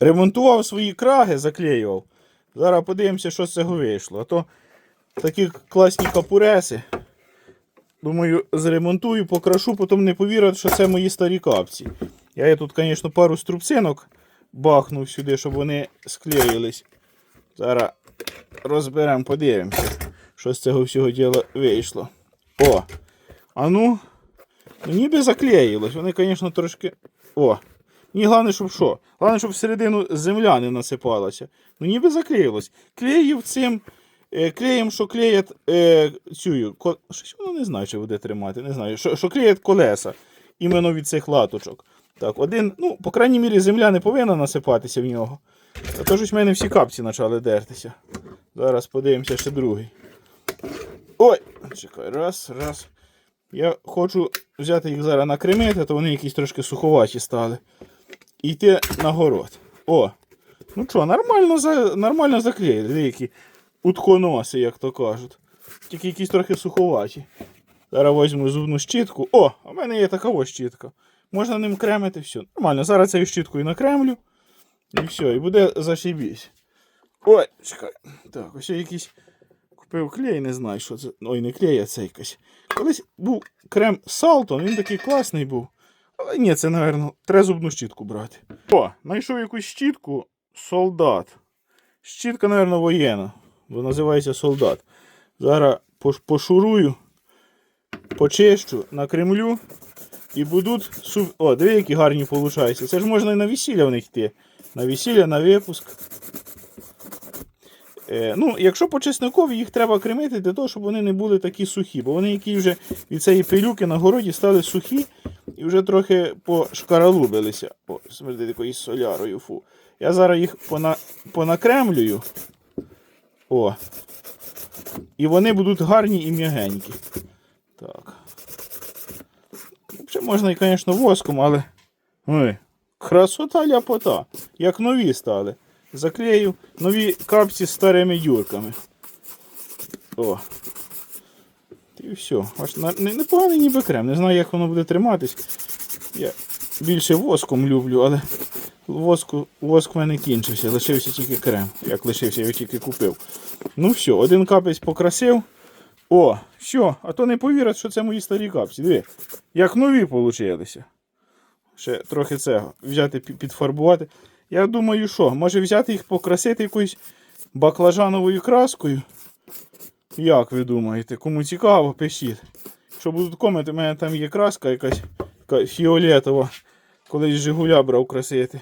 ремонтував свої краги, заклеював. Зараз подивимося, що з цього вийшло. А то такі класні капуреси. Думаю, зремонтую, покрашу, потім не повірять, що це мої старі капці. Я тут, звісно, пару струбцинок бахнув сюди, щоб вони склеїлись. Зараз розберемо, подивимося, що з цього всього діла вийшло. О! А ну, ну ніби заклеїлось. Вони, звісно, трошки. О! Мені головне, щоб що? Головне, щоб всередину земля не насипалася. Ну ніби заклеїлось. Клеїв цим. Е, клеєм, що клеять е, цю, ко... щось воно не знаю, чи буде тримати, не знаю, що, що клеять колеса іменно від цих латочок. Так, один, ну, по крайній мірі, земля не повинна насипатися в нього. А то ж в мене всі капці почали дертися. Зараз подивимося ще другий. Ой! Чекай, раз, раз. Я хочу взяти їх зараз накремити, то вони якісь трошки суховаті стали. Йти на город. О! Ну що, нормально, за... нормально заклеїли. Деякі утконоси, як то кажуть. Тільки якісь трохи суховаті. Зараз візьму зубну щітку. О, в мене є така щітка. Можна ним кремити, все. Нормально. Зараз цією щіткою накремлю. І все, і буде зашибісь. Ой, чекай. Так, ось я якийсь купив клей, не знаю, що це. Ой, не клей, а це якась. Колись був крем Салтон, він такий класний був. Але ні, це, напевно, треба зубну щітку брати. О, знайшов якусь щітку солдат. Щітка, напевно, воєнна, бо називається солдат. Зараз пош- пошурую, почищу, накремлю і будуть. Су... О, диви, які гарні виходять. Це ж можна і на весілля в них йти. На весілля, на випуск. Е, ну, якщо по чесникові їх треба кремити для того, щоб вони не були такі сухі. Бо вони, які вже від цієї пилюки на городі стали сухі і вже трохи пошкаралубилися. О, смердить якоюсь солярою. Фу. Я зараз їх пона... понакремлюю. О. І вони будуть гарні і м'ягенькі. Так. Взагалі можна звісно, воском, але. Ой, красота ляпота. Як нові стали. Заклею нові капці з старими дюрками. О. І все. Аж непоганий ніби крем. Не знаю, як воно буде триматись. Я більше воском люблю, але воску, воск в мене кінчився. Лишився тільки крем. Як лишився, я його тільки купив. Ну все, один капець покрасив. О, все, а то не повірять, що це мої старі капці. Диви, як нові получилися. Ще трохи цього взяти підфарбувати. Я думаю, що, може взяти їх покрасити якоюсь баклажановою краскою. Як ви думаєте? Кому цікаво, пишіть. Якщо будуть коменти, у мене там є краска якась, яка фіолетова. Колись Жигуля брав красити.